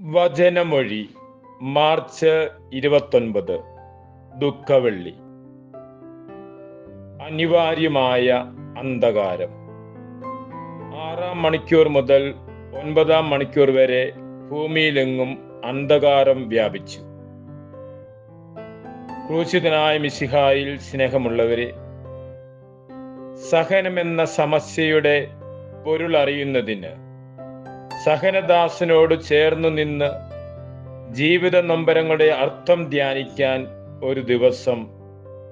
വചനമൊഴി March ഇരുപത്തൊൻപത് ദുഃഖവെള്ളി. അനിവാര്യമായ അന്ധകാരം. ആറാം മണിക്കൂർ മുതൽ ഒൻപതാം മണിക്കൂർ വരെ ഭൂമിയിലെങ്ങും അന്ധകാരം വ്യാപിച്ചു. ക്രൂശിതനായ മിശിഹായിൽ സ്നേഹമുള്ളവരെ സഹനമെന്ന സമസ്യയുടെ പൊരുൾ അറിയുന്നതിന് സഹനദാസനോട് ചേർന്നു നിന്ന് ജീവിത നൊമ്പരങ്ങളുടെ അർത്ഥം ധ്യാനിക്കാൻ ഒരു ദിവസം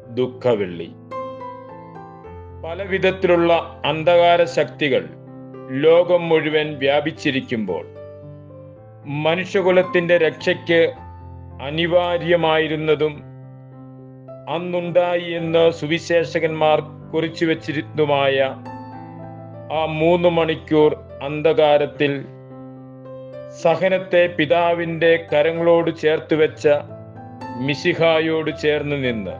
ദുഃഖവെള്ളി. പല വിധത്തിലുള്ള അന്ധകാര ശക്തികൾ ലോകം മുഴുവൻ വ്യാപിച്ചിരിക്കുമ്പോൾ മനുഷ്യകുലത്തിന്റെ രക്ഷയ്ക്ക് അനിവാര്യമായിരുന്നതും അന്നുണ്ടായി എന്ന് സുവിശേഷകന്മാർ കുറിച്ചു വച്ചിരുന്നതുമായ ആ മൂന്ന് മണിക്കൂർ അന്ധകാരത്തിൽ സഹനത്തെ പിതാവിന്റെ കരങ്ങളോട് ചേർത്ത് വെച്ച മിശിഹായോട് ചേർന്ന് നിന്ന്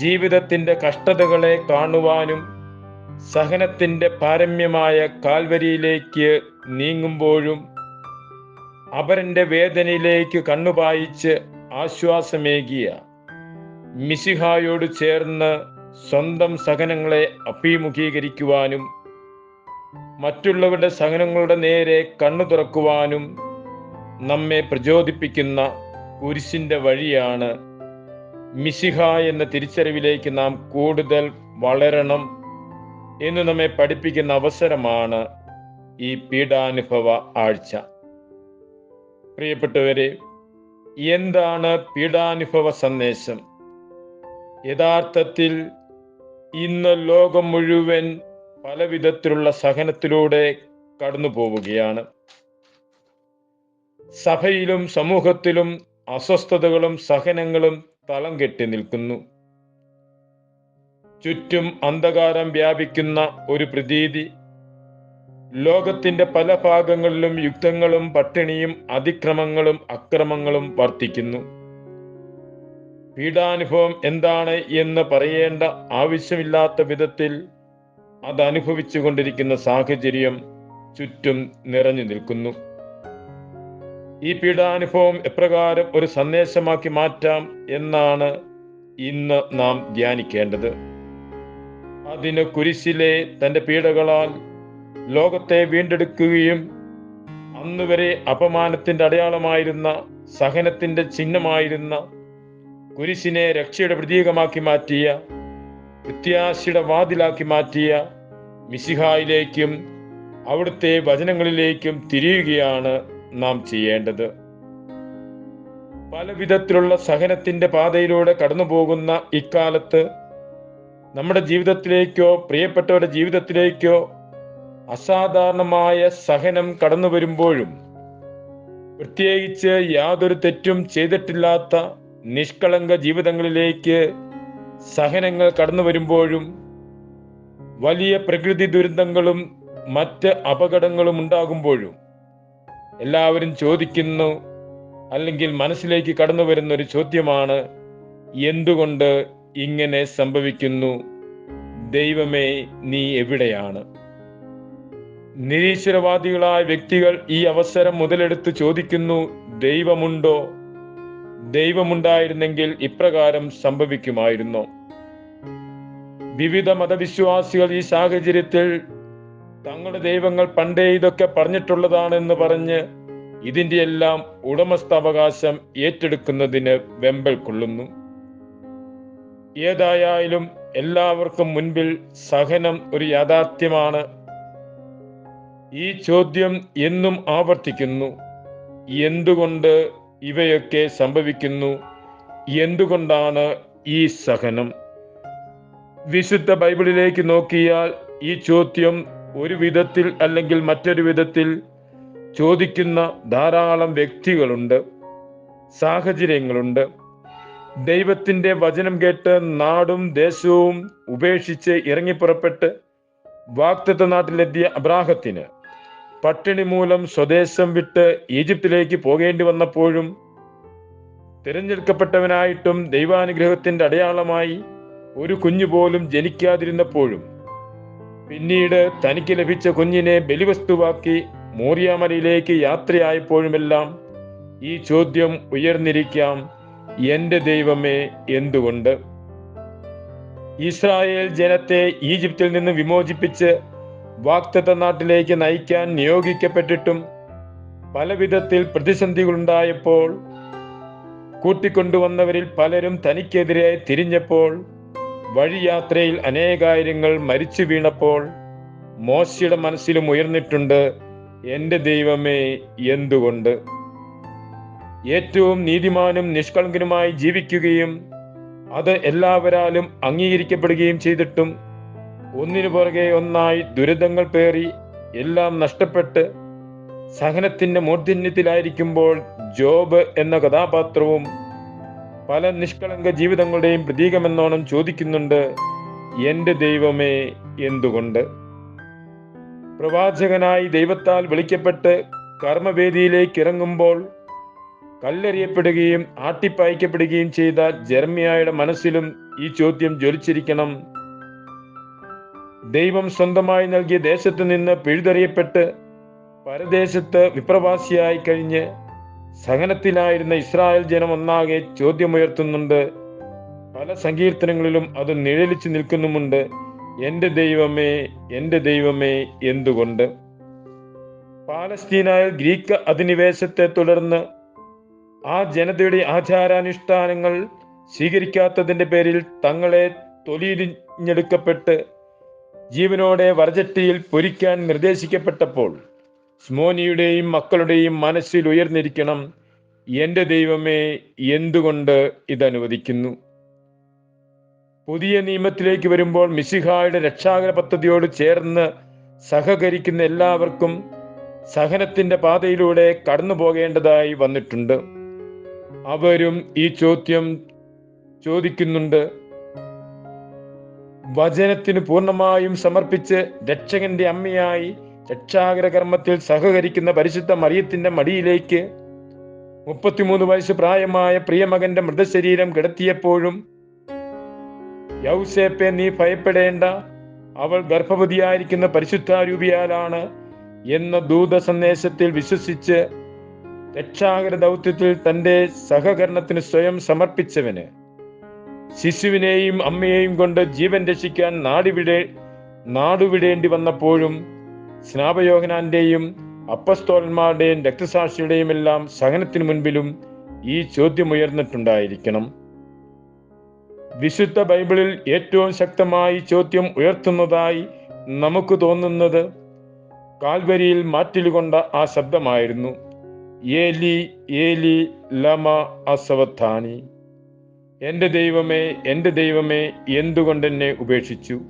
ജീവിതത്തിന്റെ കഷ്ടതകളെ കാണുവാനും സഹനത്തിന്റെ പാരമ്യമായ കാൽവരിയിലേക്ക് നീങ്ങുമ്പോഴും അവരന്റെ വേദനയിലേക്ക് കണ്ണുപായിച്ച് ആശ്വാസമേകിയ മിശിഹായോട് ചേർന്ന് സ്വന്തം സഹനങ്ങളെ അഭിമുഖീകരിക്കുവാനും മറ്റുള്ളവരുടെ സഹനങ്ങളുടെ നേരെ കണ്ണു തുറക്കുവാനും നമ്മെ പ്രചോദിപ്പിക്കുന്ന കുരിശിന്റെ വഴിയാണ് മിശിഹ എന്ന തിരിച്ചറിവിലേക്ക് നാം കൂടുതൽ വളരണം എന്ന് നമ്മെ പഠിപ്പിക്കുന്ന അവസരമാണ് ഈ പീഡാനുഭവ ആഴ്ച. പ്രിയപ്പെട്ടവരെ എന്താണ് പീഡാനുഭവ സന്ദേശം? യഥാർത്ഥത്തിൽ ഇന്ന് ലോകം മുഴുവൻ പല വിധത്തിലുള്ള സഹനത്തിലൂടെ കടന്നു പോവുകയാണ്. സഭയിലും സമൂഹത്തിലും അസ്വസ്ഥതകളും സഹനങ്ങളും തളം കെട്ടി നിൽക്കുന്നു. ചുറ്റും അന്ധകാരം വ്യാപിക്കുന്ന ഒരു പ്രതീതി. ലോകത്തിന്റെ പല ഭാഗങ്ങളിലും യുദ്ധങ്ങളും പട്ടിണിയും അതിക്രമങ്ങളും അക്രമങ്ങളും വർദ്ധിക്കുന്നു പീഡാനുഭവം എന്താണ് എന്ന് പറയേണ്ട ആവശ്യമില്ലാത്ത വിധത്തിൽ അത് അനുഭവിച്ചു കൊണ്ടിരിക്കുന്ന സാഹചര്യം ചുറ്റും നിറഞ്ഞു നിൽക്കുന്നു. ഈ പീഡാനുഭവം എപ്രകാരം ഒരു സന്ദേശമാക്കി മാറ്റാം എന്നാണ് ഇന്ന് നാം ധ്യാനിക്കേണ്ടത്. അതിന് കുരിശിലെ തന്റെ പീഡകളാൽ ലോകത്തെ വീണ്ടെടുക്കുകയും അന്നുവരെ അപമാനത്തിന്റെ അടയാളമായിരുന്ന സഹനത്തിന്റെ ചിഹ്നമായിരുന്ന കുരിശിനെ രക്ഷയുടെ പ്രതീകമാക്കി മാറ്റിയ പ്രത്യാശയുടെ വാതിലാക്കി മാറ്റിയ മിശിഹായിലേക്കും അവിടുത്തെ വചനങ്ങളിലേക്കും തിരിയുകയാണ് നാം ചെയ്യേണ്ടത്. പല വിധത്തിലുള്ള സഹനത്തിന്റെ പാതയിലൂടെ കടന്നു പോകുന്ന ഇക്കാലത്ത് നമ്മുടെ ജീവിതത്തിലേക്കോ പ്രിയപ്പെട്ടവരുടെ ജീവിതത്തിലേക്കോ അസാധാരണമായ സഹനം കടന്നു വരുമ്പോഴും പ്രത്യേകിച്ച് യാതൊരു തെറ്റും ചെയ്തിട്ടില്ലാത്ത നിഷ്കളങ്ക ജീവിതങ്ങളിലേക്ക് സഹനങ്ങൾ കടന്നു വരുമ്പോഴും വലിയ പ്രകൃതി ദുരന്തങ്ങളും മറ്റ് അപകടങ്ങളും ഉണ്ടാകുമ്പോഴും എല്ലാവരും ചോദിക്കുന്നു അല്ലെങ്കിൽ മനസ്സിലേക്ക് കടന്നു വരുന്ന ഒരു ചോദ്യമാണ് എന്തുകൊണ്ട് ഇങ്ങനെ സംഭവിക്കുന്നു? ദൈവമേ നീ എവിടെയാണ്? നിരീശ്വരവാദികളായ വ്യക്തികൾ ഈ അവസരം മുതലെടുത്ത് ചോദിക്കുന്നു ദൈവമുണ്ടോ? ദൈവമുണ്ടായിരുന്നെങ്കിൽ ഇപ്രകാരം സംഭവിക്കുമായിരുന്നോ? വിവിധ മതവിശ്വാസികൾ ഈ സാഹചര്യത്തിൽ തങ്ങളുടെ ദൈവങ്ങൾ പണ്ടേ ഇതൊക്കെ പറഞ്ഞിട്ടുള്ളതാണെന്ന് പറഞ്ഞ് ഇതിന്റെ എല്ലാം ഉടമസ്ഥാവകാശം ഏറ്റെടുക്കുന്നതിന് വെമ്പൽ കൊള്ളുന്നു. ഏതായാലും എല്ലാവർക്കും മുൻപിൽ സഹനം ഒരു യാഥാർത്ഥ്യമാണ്. ഈ ചോദ്യം എന്നും ആവർത്തിക്കുന്നു. എന്തുകൊണ്ട് ഇവയൊക്കെ സംഭവിക്കുന്നു? എന്തുകൊണ്ടാണ് ഈ സഹനം? വിശുദ്ധ ബൈബിളിലേക്ക് നോക്കിയാൽ ഈ ചോദ്യം ഒരു വിധത്തിൽ അല്ലെങ്കിൽ മറ്റൊരു വിധത്തിൽ ചോദിക്കുന്ന ധാരാളം വ്യക്തികളുണ്ട് സാഹചര്യങ്ങളുണ്ട്. ദൈവത്തിന്റെ വചനം കേട്ട് നാടും ദേശവും ഉപേക്ഷിച്ച് ഇറങ്ങിപ്പുറപ്പെട്ട് വാക്തത്വ നാട്ടിലെത്തിയ അബ്രാഹത്തിന് പട്ടിണി മൂലം സ്വദേശം വിട്ട് ഈജിപ്തിലേക്ക് പോകേണ്ടി വന്നപ്പോഴും തിരഞ്ഞെടുക്കപ്പെട്ടവനായിട്ടും ദൈവാനുഗ്രഹത്തിന്റെ അടയാളമായി ഒരു കുഞ്ഞു പോലും ജനിക്കാതിരുന്നപ്പോഴും പിന്നീട് തനിക്ക് ലഭിച്ച കുഞ്ഞിനെ ബലിവസ്തുവാക്കി മോറിയാമലയിലേക്ക് യാത്രയായപ്പോഴുമെല്ലാം ഈ ചോദ്യം ഉയർന്നിരിക്കാം എന്റെ ദൈവമേ എന്തുകൊണ്ട്? ഇസ്രായേൽ ജനത്തെ ഈജിപ്തിൽ നിന്ന് വിമോചിപ്പിച്ച് വാക്തത്വ നാട്ടിലേക്ക് നയിക്കാൻ നിയോഗിക്കപ്പെട്ടിട്ടും പലവിധത്തിൽ പ്രതിസന്ധികളുണ്ടായപ്പോൾ കൂട്ടിക്കൊണ്ടുവന്നവരിൽ പലരും തനിക്കെതിരെ തിരിഞ്ഞപ്പോൾ വഴിയാത്രയിൽ അനേകായിരങ്ങൾ മരിച്ചു വീണപ്പോൾ മോശയുടെ മനസ്സിലും ഉയർന്നിട്ടുണ്ട് എന്റെ ദൈവമേ എന്തുകൊണ്ട്? ഏറ്റവും നീതിമാനും നിഷ്കളങ്കനുമായി ജീവിക്കുകയും അത് എല്ലാവരാലും അംഗീകരിക്കപ്പെടുകയും ചെയ്തിട്ടും ഒന്നിനു പുറകെ ഒന്നായി ദുരിതങ്ങൾ പേറി എല്ലാം നഷ്ടപ്പെട്ട് സഹനത്തിന്റെ മൂർധന്യത്തിലായിരിക്കുമ്പോൾ ജോബ് എന്ന കഥാപാത്രവും പല നിഷ്കളങ്ക ജീവിതങ്ങളുടെയും പ്രതീകമെന്നോണം ചോദിക്കുന്നുണ്ട് എന്റെ ദൈവമേ എന്തുകൊണ്ട്? പ്രവാചകനായി ദൈവത്താൽ വിളിക്കപ്പെട്ട് കർമ്മവേദിയിലേക്ക് ഇറങ്ങുമ്പോൾ കല്ലെറിയപ്പെടുകയും ആട്ടിപ്പായിക്കപ്പെടുകയും ചെയ്ത ജർമ്മിയായുടെ മനസ്സിലും ഈ ചോദ്യം ജ്വലിച്ചിരിക്കണം. ദൈവം സ്വന്തമായി നൽകിയ ദേശത്ത് നിന്ന് പിഴുതെറിയപ്പെട്ട് പരദേശത്ത് വിപ്രവാസിയായി കഴിഞ്ഞ് സഹനത്തിലായിരുന്ന ഇസ്രായേൽ ജനം ഒന്നാകെ ചോദ്യമുയർത്തുന്നുണ്ട്. പല സങ്കീർത്തനങ്ങളിലും അത് നിഴലിച്ചു നിൽക്കുന്നുമുണ്ട്. എന്റെ ദൈവമേ എന്റെ ദൈവമേ എന്തുകൊണ്ട്? പാലസ്തീനായ ഗ്രീക്ക് അധിനിവേശത്തെ തുടർന്ന് ആ ജനതയുടെ ആചാരാനുഷ്ഠാനങ്ങൾ സ്വീകരിക്കാത്തതിന്റെ പേരിൽ തങ്ങളെ തൊലിയിലിഞ്ഞെടുക്കപ്പെട്ട് ജീവനോടെ വരചട്ടിയിൽ പൊരിക്കാൻ നിർദ്ദേശിക്കപ്പെട്ടപ്പോൾ സ്മോനിയുടെയും മക്കളുടെയും മനസ്സിൽ ഉയർന്നിരിക്കണം. എന്റെ ദൈവമേ എന്തുകൊണ്ട് ഇതനുവദിക്കുന്നു? പുതിയ നിയമത്തിലേക്ക് വരുമ്പോൾ മിസിഹായുടെ രക്ഷാകര പദ്ധതിയോട് ചേർന്ന് സഹകരിക്കുന്ന എല്ലാവർക്കും സഹനത്തിന്റെ പാതയിലൂടെ കടന്നു പോകേണ്ടതായി വന്നിട്ടുണ്ട്. അവരും ഈ ചോദ്യം ചോദിക്കുന്നുണ്ട്. വചനത്തിന് പൂർണമായും സമർപ്പിച്ച് രക്ഷകന്റെ അമ്മയായി രക്ഷാകര കർമ്മത്തിൽ സഹകരിക്കുന്ന പരിശുദ്ധ മറിയത്തിന്റെ മടിയിലേക്ക് മുപ്പത്തിമൂന്ന് വയസ്സ് പ്രായമായ പ്രിയമകന്റെ മൃതശരീരം കിടത്തിയപ്പോഴും യൗസേപ്പെ നീ ഭയപ്പെടേണ്ട. അവൾ ഗർഭവതിയായിരിക്കുന്ന പരിശുദ്ധാരൂപിയാലാണ് എന്ന ദൂത സന്ദേശത്തിൽ വിശ്വസിച്ച് രക്ഷാകര ദൗത്യത്തിൽ തന്റെ സഹകരണത്തിന് സ്വയം സമർപ്പിച്ചവന് ശിശുവിനെയും അമ്മയെയും കൊണ്ട് ജീവൻ രക്ഷിക്കാൻ നാടുവിടേ നാടുവിടേണ്ടി വന്നപ്പോഴും സ്നാപയോഹനാന്റെയും അപ്പസ്തോലന്മാരുടെയും രക്തസാക്ഷിയുടെയും എല്ലാം സഹനത്തിന് മുൻപിലും ഈ ചോദ്യം ഉയർന്നിട്ടുണ്ടായിരിക്കണം വിശുദ്ധ ബൈബിളിൽ ഏറ്റവും ശക്തമായി ചോദ്യം ഉയർത്തുന്നതായി നമുക്ക് തോന്നുന്നത് കാൽവരിയിൽ മാറ്റിലുകൊണ്ട ആ ശബ്ദമായിരുന്നു. ഏലി ഏലി ലമ അസവത്താനി എന്റെ ദൈവമേ എന്റെ ദൈവമേ എന്തുകൊണ്ടെന്നെ ഉപേക്ഷിച്ചു?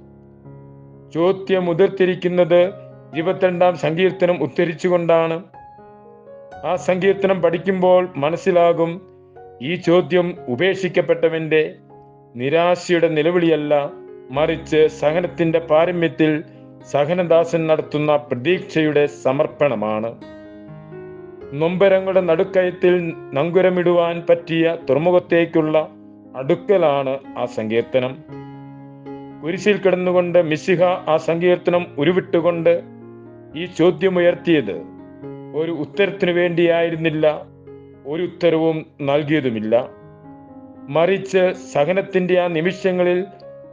ചോദ്യം ഉതിർത്തിരിക്കുന്നത് ഇരുപത്തിരണ്ടാം സങ്കീർത്തനം ഉദ്ധരിച്ചുകൊണ്ടാണ് ആ സങ്കീർത്തനം പഠിക്കുമ്പോൾ മനസ്സിലാകും ഈ ചോദ്യം ഉപേക്ഷിക്കപ്പെട്ടവന്റെ നിരാശയുടെ നിലവിളിയല്ല. മറിച്ച് സഹനത്തിന്റെ പാരമ്യത്തിൽ സഹനദാസൻ നടത്തുന്ന പ്രതീക്ഷയുടെ സമർപ്പണമാണ്. നൊമ്പരങ്ങളുടെ നടുക്കയത്തിൽ നങ്കുരമിടുവാൻ പറ്റിയ തുറമുഖത്തേക്കുള്ള അടുക്കലാണ് ആ സങ്കീർത്തനം. കുരിശിൽ കിടന്നുകൊണ്ട് മിശിഹ ആ സങ്കീർത്തനം ഉരുവിട്ടുകൊണ്ട് ഈ ചോദ്യമുയർത്തിയത് ഒരു ഉത്തരത്തിനു വേണ്ടിയായിരുന്നില്ല ഒരു ഉത്തരവും നൽകിയതുമില്ല. മറിച്ച് സഹനത്തിന്റെ ആ നിമിഷങ്ങളിൽ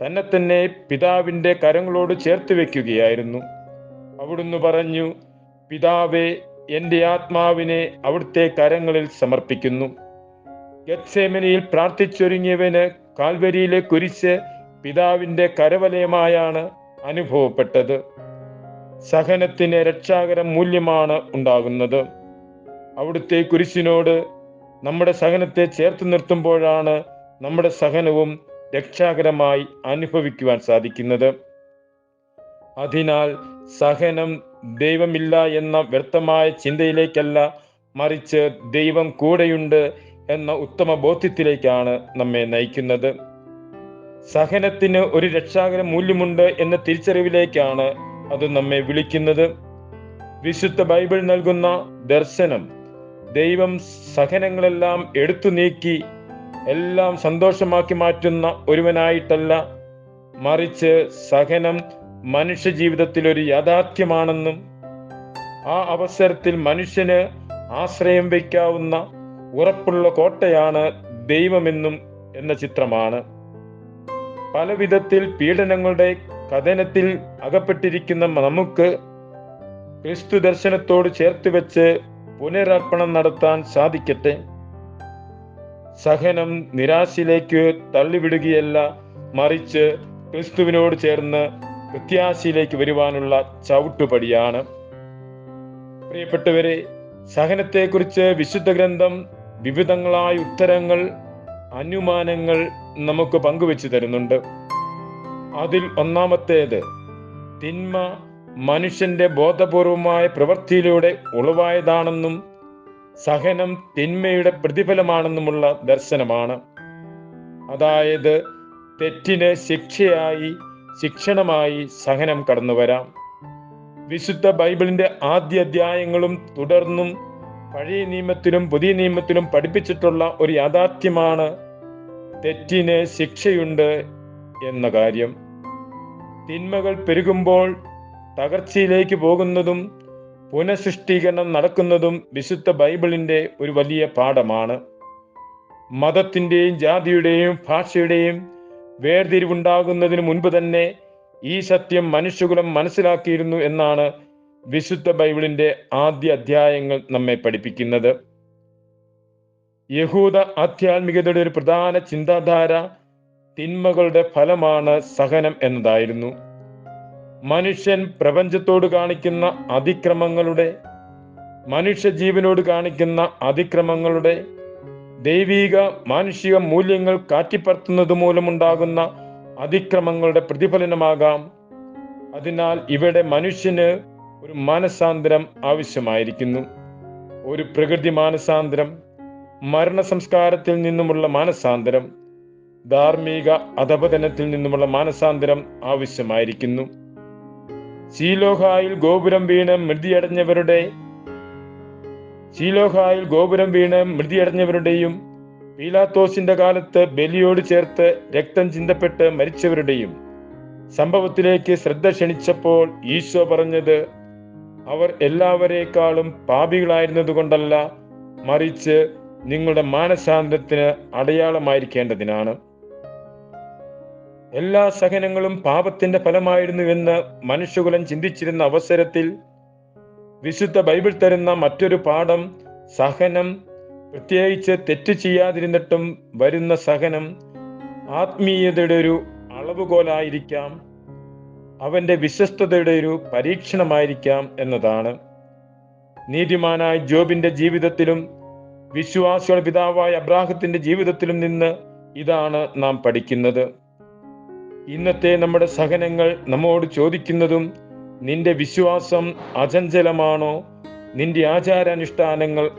തന്നെ തന്നെ പിതാവിന്റെ കരങ്ങളോട് ചേർത്ത് വെക്കുകയായിരുന്നു അവിടുന്ന് പറഞ്ഞു പിതാവേ എന്റെ ആത്മാവിനെ അവിടുത്തെ കരങ്ങളിൽ സമർപ്പിക്കുന്നു. ഗത്സേമനിയിൽ പ്രാർത്ഥിച്ചൊരുങ്ങിയവന് കാൽവരിയിലെ കുരിശ് പിതാവിന്റെ കരവലയമായാണ് അനുഭവപ്പെട്ടത്. സഹനത്തിന് രക്ഷാകര മൂല്യമാണ് ഉണ്ടാകുന്നത്. അവിടുത്തെ കുരിശിനോട് നമ്മുടെ സഹനത്തെ ചേർത്ത് നിർത്തുമ്പോഴാണ് നമ്മുടെ സഹനവും രക്ഷാകരമായി അനുഭവിക്കുവാൻ സാധിക്കുന്നത്. അതിനാൽ സഹനം ദൈവമില്ല എന്ന വ്യർത്ഥമായ ചിന്തയിലേക്കല്ല മറിച്ച് ദൈവം കൂടെയുണ്ട് എന്ന ഉത്തമ ബോധ്യത്തിലേക്കാണ് നമ്മെ നയിക്കുന്നത്. സഹനത്തിന് ഒരു രക്ഷാകര മൂല്യമുണ്ട് എന്ന തിരിച്ചറിവിലേക്കാണ് അത് നമ്മെ വിളിക്കുന്നത്. വിശുദ്ധ ബൈബിൾ നൽകുന്ന ദർശനം. ദൈവം സഹനങ്ങളെല്ലാം എടുത്തു നീക്കി എല്ലാം സന്തോഷമാക്കി മാറ്റുന്ന ഒരുവനായിട്ടല്ല മറിച്ച് സഹനം മനുഷ്യ ജീവിതത്തിൽ ഒരു യാഥാർത്ഥ്യമാണെന്നും ആ അവസരത്തിൽ മനുഷ്യന് ആശ്രയം വയ്ക്കാവുന്ന ഉറപ്പുള്ള കോട്ടയാണ് ദൈവമെന്നും എന്ന ചിത്രമാണ്. പല വിധത്തിൽ പീഡനങ്ങളുടെ കഥനത്തിൽ അകപ്പെട്ടിരിക്കുന്ന നമുക്ക് ക്രിസ്തു ദർശനത്തോട് ചേർത്ത് വെച്ച് പുനരർപ്പണം നടത്താൻ സാധിക്കട്ടെ. സഹനം നിരാശയിലേക്ക് തള്ളിവിടുകയല്ല മറിച്ച് ക്രിസ്തുവിനോട് ചേർന്ന് പ്രത്യാശയിലേക്ക് വരുവാനുള്ള ചവിട്ടുപടിയാണ്. പ്രിയപ്പെട്ടവരെ സഹനത്തെക്കുറിച്ച് വിശുദ്ധ ഗ്രന്ഥം വിവിധങ്ങളായ ഉത്തരങ്ങൾ അനുമാനങ്ങൾ നമുക്ക് പങ്കുവെച്ചു തരുന്നുണ്ട്. അതിൽ ഒന്നാമത്തേത് തിന്മ മനുഷ്യന്റെ ബോധപൂർവമായ പ്രവൃത്തിയിലൂടെ ഉളവായതാണെന്നും സഹനം തിന്മയുടെ പ്രതിഫലമാണെന്നുമുള്ള ദർശനമാണ്. അതായത് തെറ്റിന് ശിക്ഷയായി ശിക്ഷണമായി സഹനം കടന്നു വരാം. വിശുദ്ധ ബൈബിളിന്റെ ആദ്യ അധ്യായങ്ങളും തുടർന്നും പഴയ നിയമത്തിലും പുതിയ നിയമത്തിലും പഠിപ്പിച്ചിട്ടുള്ള ഒരു യാഥാർത്ഥ്യമാണ് തെറ്റിന് ശിക്ഷയുണ്ട് എന്ന കാര്യം. തിന്മകൾ പെരുകുമ്പോൾ തകർച്ചയിലേക്ക് പോകുന്നതും പുനഃസൃഷ്ടീകരണം നടക്കുന്നതും വിശുദ്ധ ബൈബിളിന്റെ ഒരു വലിയ പാഠമാണ്. മതത്തിന്റെയും ജാതിയുടെയും ഭാഷയുടെയും വേർതിരിവുണ്ടാകുന്നതിന് മുൻപ് തന്നെ ഈ സത്യം മനുഷ്യകുലം മനസ്സിലാക്കിയിരുന്നു എന്നാണ് വിശുദ്ധ ബൈബിളിന്റെ ആദ്യ അധ്യായങ്ങൾ നമ്മെ പഠിപ്പിക്കുന്നത്. യഹൂദ ആധ്യാത്മികതയുടെ ഒരു പ്രധാന ചിന്താധാര തിന്മകളുടെ ഫലമാണ് സഹനം എന്നതായിരുന്നു. മനുഷ്യൻ പ്രപഞ്ചത്തോട് കാണിക്കുന്ന അതിക്രമങ്ങളുടെ മനുഷ്യ ജീവനോട് കാണിക്കുന്ന അതിക്രമങ്ങളുടെ ദൈവീക മാനുഷിക മൂല്യങ്ങൾ കാറ്റിപ്പറത്തുന്നത് മൂലമുണ്ടാകുന്ന അതിക്രമങ്ങളുടെ പ്രതിഫലനമാകാം. അതിനാൽ ഇവിടെ മനുഷ്യന് ഒരു മാനസാന്തരം ആവശ്യമായിരിക്കുന്നു. ഒരു പ്രകൃതി മാനസാന്തരം മരണ സംസ്കാരത്തിൽ നിന്നുമുള്ള മാനസാന്തരം. ധാർമ്മിക അധപതനത്തിൽ നിന്നുമുള്ള മാനസാന്തരം ആവശ്യമായിരിക്കുന്നു. ശീലോഹായിൽ ഗോപുരം വീണ് മൃതിയടഞ്ഞവരുടെ ശീലോഹായിൽ ഗോപുരം വീണ് മൃതിയടഞ്ഞവരുടെയും പീലാത്തോസിന്റെ കാലത്ത് ബലിയോട് ചേർത്ത് രക്തം ചിന്തപ്പെട്ട് മരിച്ചവരുടെയും സംഭവത്തിലേക്ക് ശ്രദ്ധ ക്ഷണിച്ചപ്പോൾ ഈശോ പറഞ്ഞത് അവർ എല്ലാവരേക്കാളും പാപികളായിരുന്നതുകൊണ്ടല്ല മറിച്ച് നിങ്ങളുടെ മാനസാന്തരത്തിന് അടയാളമായിരിക്കേണ്ടതിനാണ്. എല്ലാ സഹനങ്ങളും പാപത്തിന്റെ ഫലമായിരുന്നു എന്ന് മനുഷ്യകുലം ചിന്തിച്ചിരുന്ന അവസരത്തിൽ വിശുദ്ധ ബൈബിൾ തരുന്ന മറ്റൊരു പാഠം സഹനം. പ്രത്യേകിച്ച് തെറ്റ് ചെയ്യാതിരുന്നിട്ടും വരുന്ന സഹനം ആത്മീയതയുടെ ഒരു അളവുകോലായിരിക്കാം. അവന്റെ വിശ്വസ്തതയുടെ ഒരു പരീക്ഷണമായിരിക്കാം എന്നതാണ്. നീതിമാനായ ജോബിന്റെ ജീവിതത്തിലും വിശ്വാസികളുടെ പിതാവായ അബ്രാഹത്തിന്റെ ജീവിതത്തിലും നിന്ന് ഇതാണ് നാം പഠിക്കുന്നത്. ഇന്നത്തെ നമ്മുടെ സഹനങ്ങൾ നമ്മോട് ചോദിക്കുന്നതും നിന്റെ വിശ്വാസം അചഞ്ചലമാണോ? നിന്റെ ആചാരാനുഷ്ഠാനങ്ങൾ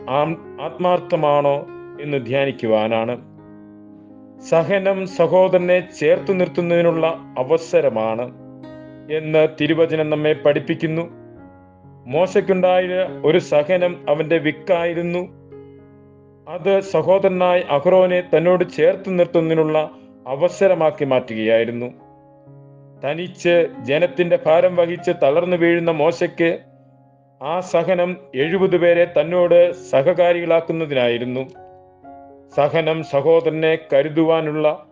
ആത്മാർത്ഥമാണോ എന്ന് ധ്യാനിക്കുവാനാണ്. സഹനം സഹോദരനെ ചേർത്തു നിർത്തുന്നതിനുള്ള അവസരമാണ് എന്ന് തിരുവചനം നമ്മെ പഠിപ്പിക്കുന്നു. മോശയ്ക്കുണ്ടായ ഒരു സഹനം അവന്റെ വിക്കായിരുന്നു. അത് സഹോദരനായ അഹ്റോനെ തന്നോട് ചേർത്ത് നിർത്തുന്നതിനുള്ള അവസരമാക്കി മാറ്റുകയായിരുന്നു. തനിച്ച് ജനത്തിന്റെ ഭാരം വഹിച്ച് തളർന്നു വീഴുന്ന മോശയ്ക്ക് ആ സഹനം എഴുപത് പേരെ തന്നോട് സഹകാരികളാക്കുന്നതിനായിരുന്നു. സഹനം സഹോദരനെ കരുതുവാനുള്ള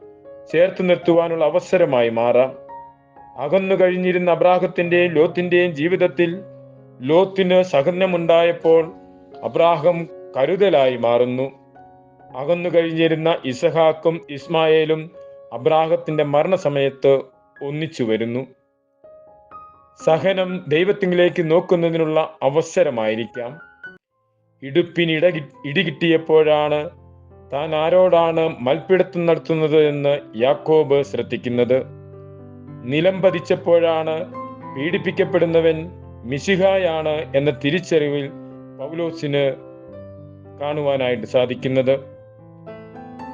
ചേർത്ത് നിർത്തുവാനുള്ള അവസരമായി മാറാം. അകന്നു കഴിഞ്ഞിരുന്ന അബ്രാഹത്തിന്റെയും ലോത്തിന്റെയും ജീവിതത്തിൽ ലോത്തിന് സഹനമുണ്ടായപ്പോൾ അബ്രാഹം കരുതലായി മാറുന്നു. അകന്നു കഴിഞ്ഞിരുന്ന ഇസഹാക്കും ഇസ്മായേലും അബ്രാഹത്തിന്റെ മരണസമയത്ത് ഒന്നിച്ചു വരുന്നു. സഹനം ദൈവത്തിങ്കിലേക്ക് നോക്കുന്നതിനുള്ള അവസരമായിരിക്കാം. ഇടുപ്പിന് ഇട ഇടികിട്ടിയപ്പോഴാണ് താൻ ആരോടാണ് മൽപ്പിടുത്തം നടത്തുന്നത് എന്ന് യാക്കോബ് ശ്രദ്ധിക്കുന്നത്. നിലം പതിച്ചപ്പോഴാണ് പീഡിപ്പിക്കപ്പെടുന്നവൻ മിശിഹായാണ് എന്ന തിരിച്ചറിവിൽ പൗലോസിന് കാണുവാനായിട്ട് സാധിക്കുന്നത്.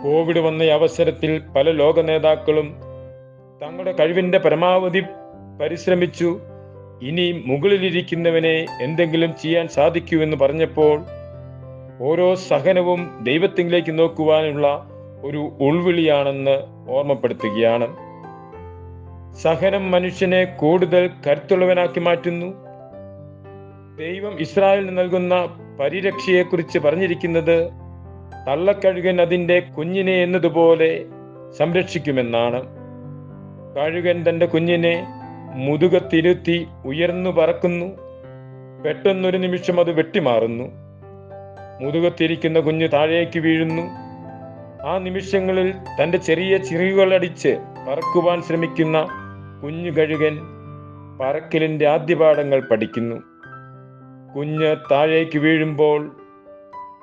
കോവിഡ് വന്ന അവസരത്തിൽ പല ലോക നേതാക്കളും തങ്ങളുടെ കഴിവിന്റെ പരമാവധി പരിശ്രമിച്ചു. ഇനി മുകളിലിരിക്കുന്നവനെ എന്തെങ്കിലും ചെയ്യാൻ സാധിക്കൂ എന്ന് പറഞ്ഞപ്പോൾ ഓരോ സഹനവും ദൈവത്തിലേക്ക് നോക്കുവാനുള്ള ഒരു ഉൾവിളിയാണെന്ന് ഓർമ്മപ്പെടുത്തുകയാണ്. സഹനം മനുഷ്യനെ കൂടുതൽ കരുത്തുള്ളവനാക്കി മാറ്റുന്നു. ദൈവം ഇസ്രായേലിന് നൽകുന്ന പരിരക്ഷയെക്കുറിച്ച് പറഞ്ഞിരിക്കുന്നത് തള്ളക്കഴുകൻ അതിന്റെ കുഞ്ഞിനെ എന്നതുപോലെ സംരക്ഷിക്കുമെന്നാണ്. കഴുകൻ തന്റെ കുഞ്ഞിനെ മുതുകത്തിരുത്തി ഉയർന്നു പറക്കുന്നു. പെട്ടെന്നൊരു നിമിഷം അത് വെട്ടിമാറുന്നു. മുതുകത്തിരിക്കുന്ന കുഞ്ഞ് താഴേക്ക് വീഴുന്നു. ആ നിമിഷങ്ങളിൽ തന്റെ ചെറിയ ചിറികളടിച്ച് പറക്കുവാൻ ശ്രമിക്കുന്ന കുഞ്ഞു കഴുകൻ പറക്കലിന്റെ ആദ്യപാഠങ്ങൾ പഠിക്കുന്നു. കുഞ്ഞ് താഴേക്ക് വീഴുമ്പോൾ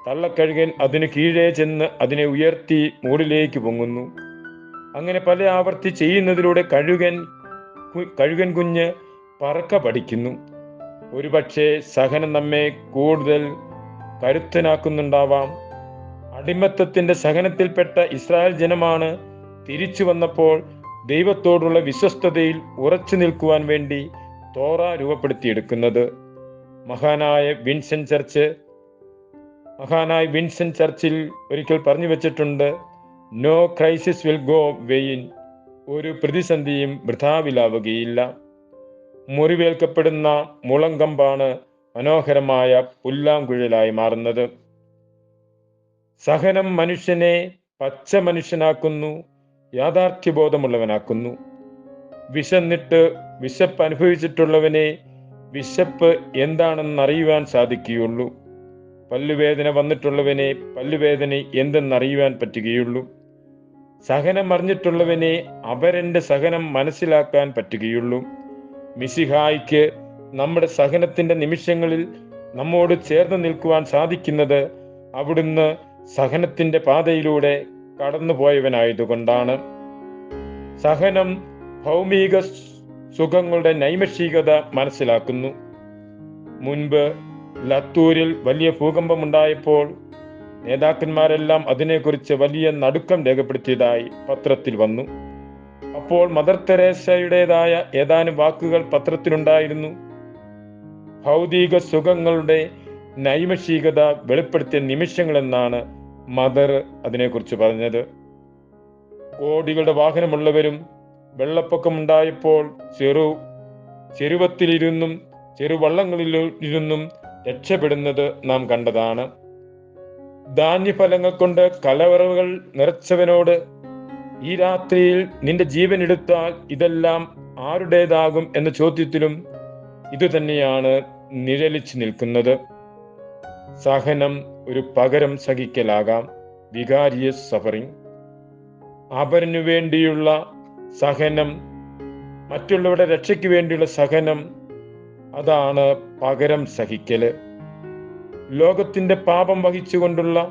തള്ളക്കഴുകൻ അതിന് കീഴേ ചെന്ന് അതിനെ ഉയർത്തി മുകളിലേക്ക് പൊങ്ങുന്നു. അങ്ങനെ പല ആവർത്തി ചെയ്യുന്നതിലൂടെ കഴുകൻ കഴുകൻ കുഞ്ഞ് പറക്ക പഠിക്കുന്നു. ഒരുപക്ഷെ സഹനം നമ്മെ കൂടുതൽ കരുത്തനാക്കുന്നുണ്ടാവാം. അടിമത്തത്തിന്റെ സഹനത്തിൽപ്പെട്ട ഇസ്രായേൽ ജനമാണ് തിരിച്ചു വന്നപ്പോൾ ദൈവത്തോടുള്ള വിശ്വസ്തതയിൽ ഉറച്ചു നിൽക്കുവാൻ വേണ്ടി തോറ രൂപപ്പെടുത്തിയെടുക്കുന്നത്. മഹാനായ വിൻസൻ ചർച്ച് മഹാനായ വിൻസെൻ ചർച്ചിൽ ഒരിക്കൽ പറഞ്ഞു വെച്ചിട്ടുണ്ട് no crisis will go vain ഒരു പ്രതിസന്ധിയും വൃഥാവിലാവുകയില്ല. മുറിവേൽക്കപ്പെടുന്ന മുളങ്കമ്പാണ് മനോഹരമായ പുല്ലാങ്കുഴലായി മാറുന്നത്. സഹനം മനുഷ്യനെ പച്ച മനുഷ്യനാക്കുന്നു യാഥാർത്ഥ്യബോധമുള്ളവനാക്കുന്നു. വിശന്നിട്ട് വിശപ്പ് അനുഭവിച്ചിട്ടുള്ളവനെ വിശപ്പ് എന്താണെന്ന് അറിയുവാൻ സാധിക്കുകയുള്ളൂ. പല്ലുവേദന വന്നിട്ടുള്ളവനെ പല്ലുവേദന എന്തെന്നറിയുവാൻ പറ്റുകയുള്ളൂ. സഹനം അറിഞ്ഞിട്ടുള്ളവനെ അവരന്റെ സഹനം മനസ്സിലാക്കാൻ പറ്റുകയുള്ളൂ. മിസിഹായിക്ക് നമ്മുടെ സഹനത്തിന്റെ നിമിഷങ്ങളിൽ നമ്മോട് ചേർന്ന് നിൽക്കുവാൻ സാധിക്കുന്നത് അവിടുന്ന് സഹനത്തിന്റെ പാതയിലൂടെ കടന്നുപോയവനായതുകൊണ്ടാണ്. സഹനം ഭൗമിക സുഖങ്ങളുടെ നൈമഷികത മനസ്സിലാക്കുന്നു. മുൻപ് ലത്തൂരിൽ വലിയ ഭൂകമ്പമുണ്ടായപ്പോൾ നേതാക്കന്മാരെല്ലാം അതിനെക്കുറിച്ച് വലിയ നടുക്കം രേഖപ്പെടുത്തിയതായി പത്രത്തിൽ വന്നു. അപ്പോൾ മദർ തെരേസയുടേതായ ഏതാനും വാക്കുകൾ പത്രത്തിലുണ്ടായിരുന്നു. ഭൗതിക സുഖങ്ങളുടെ നൈമഷികത വെളിപ്പെടുത്തിയ നിമിഷങ്ങളെന്നാണ് മദർ അതിനെക്കുറിച്ച് പറഞ്ഞത്. കോടികളുടെ വാഹനമുള്ളവരും വെള്ളപ്പൊക്കമുണ്ടായപ്പോൾ ചെറു ചെരുവത്തിലിരുന്നും ചെറുവള്ളങ്ങളിലിരുന്നും രക്ഷപ്പെടുന്നത് നാം കണ്ടതാണ്. ധാന്യഫലങ്ങൾ കൊണ്ട് കലവറവുകൾ നിറച്ചവനോട് ഈ രാത്രിയിൽ നിന്റെ ജീവൻ എടുത്താൽ ഇതെല്ലാം ആരുടേതാകും എന്ന ചോദ്യത്തിലും ഇതുതന്നെയാണ് നിഴലിച്ചു നിൽക്കുന്നത്. സഹനം ഒരു പകരം സഹിക്കലാകാം. Vicarious suffering. അവരനു വേണ്ടിയുള്ള സഹനം മറ്റുള്ളവരുടെ രക്ഷയ്ക്ക് വേണ്ടിയുള്ള സഹനം അതാണ് പകരം സഹിക്കൽ. ലോകത്തിന്റെ പാപം വഹിച്ചുകൊണ്ടുള്ള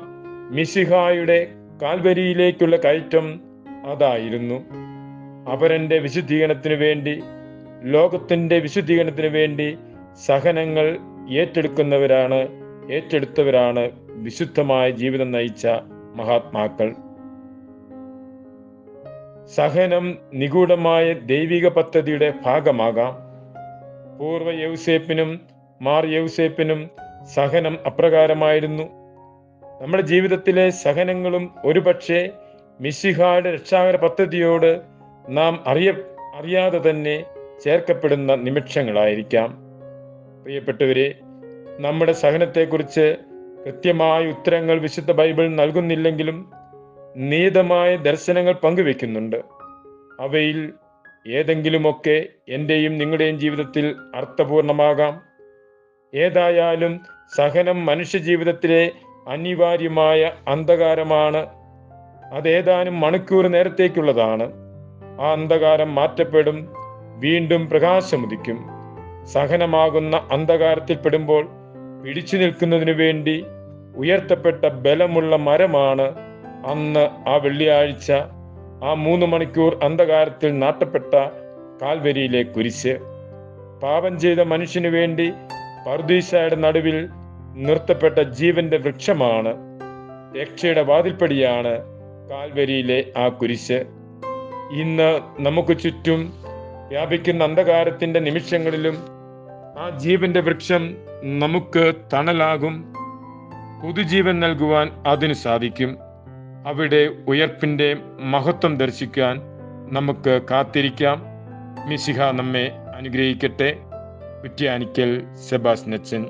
മിശിഹായുടെ കാൽവരിയിലേക്കുള്ള കയറ്റം അതായിരുന്നു. അവരന്റെ വിശുദ്ധീകരണത്തിനു വേണ്ടി ലോകത്തിന്റെ വിശുദ്ധീകരണത്തിനു വേണ്ടി സഹനങ്ങൾ ഏറ്റെടുക്കുന്നവരാണ് ഏറ്റെടുത്തവരാണ് വിശുദ്ധമായ ജീവിതം നയിച്ച മഹാത്മാക്കൾ. സഹനം നിഗൂഢമായ ദൈവിക പദ്ധതിയുടെ ഭാഗമാകാം. പൂർവ യൗസേപ്പിനും മാർ യൗസേപ്പിനും സഹനം അപ്രകാരമായിരുന്നു. നമ്മുടെ ജീവിതത്തിലെ സഹനങ്ങളും ഒരുപക്ഷെ മിശിഹായുടെ രക്ഷാകര പദ്ധതിയോട് നാം അറിയ അറിയാതെ തന്നെ ചേർക്കപ്പെടുന്ന നിമിഷങ്ങളായിരിക്കാം. പ്രിയപ്പെട്ടവരെ നമ്മുടെ സഹനത്തെക്കുറിച്ച് കൃത്യമായ ഉത്തരങ്ങൾ വിശുദ്ധ ബൈബിൾ നൽകുന്നില്ലെങ്കിലും നീതമായ ദർശനങ്ങൾ പങ്കുവെക്കുന്നുണ്ട്. അവയിൽ ഏതെങ്കിലുമൊക്കെ എന്റെയും നിങ്ങളുടെയും ജീവിതത്തിൽ അർത്ഥപൂർണമാകാം. ഏതായാലും സഹനം മനുഷ്യ ജീവിതത്തിലെ അനിവാര്യമായ അന്ധകാരമാണ്. അതേതാനും മണിക്കൂർ നേരത്തേക്കുള്ളതാണ്. ആ അന്ധകാരം മാറ്റപ്പെടും വീണ്ടും പ്രകാശമുദിക്കും. സഹനമാകുന്ന അന്ധകാരത്തിൽ പെടുമ്പോൾ പിടിച്ചു നിൽക്കുന്നതിനു വേണ്ടി ഉയർത്തപ്പെട്ട ബലമുള്ള മരമാണ് അന്ന് ആ വെള്ളിയാഴ്ച. ആ മൂന്ന് മണിക്കൂർ അന്ധകാരത്തിൽ നാട്ടപ്പെട്ട കാൽവരിയിലെ കുരിശ്. പാപം ചെയ്ത മനുഷ്യനു വേണ്ടി പർദീസയുടെ നടുവിൽ നിർത്തപ്പെട്ട ജീവന്റെ വൃക്ഷമാണ്. രക്ഷയുടെ വാതിൽപ്പടിയാണ് കാൽവരിയിലെ ആ കുരിശ്. ഇന്ന് നമുക്ക് ചുറ്റും വ്യാപിക്കുന്ന അന്ധകാരത്തിന്റെ നിമിഷങ്ങളിലും ആ ജീവന്റെ വൃക്ഷം നമുക്ക് തണലാകും. പുതുജീവൻ നൽകുവാൻ അതിന് സാധിക്കും. അവിടെ ഉയർപ്പിന്റെ മഹത്വം ദർശിക്കാൻ നമുക്ക് കാത്തിരിക്കാം. മിശിഹ നമ്മെ അനുഗ്രഹിക്കട്ടെ. കുറ്റ്യാനിക്കൽ സെബാസ്നച്ചൻ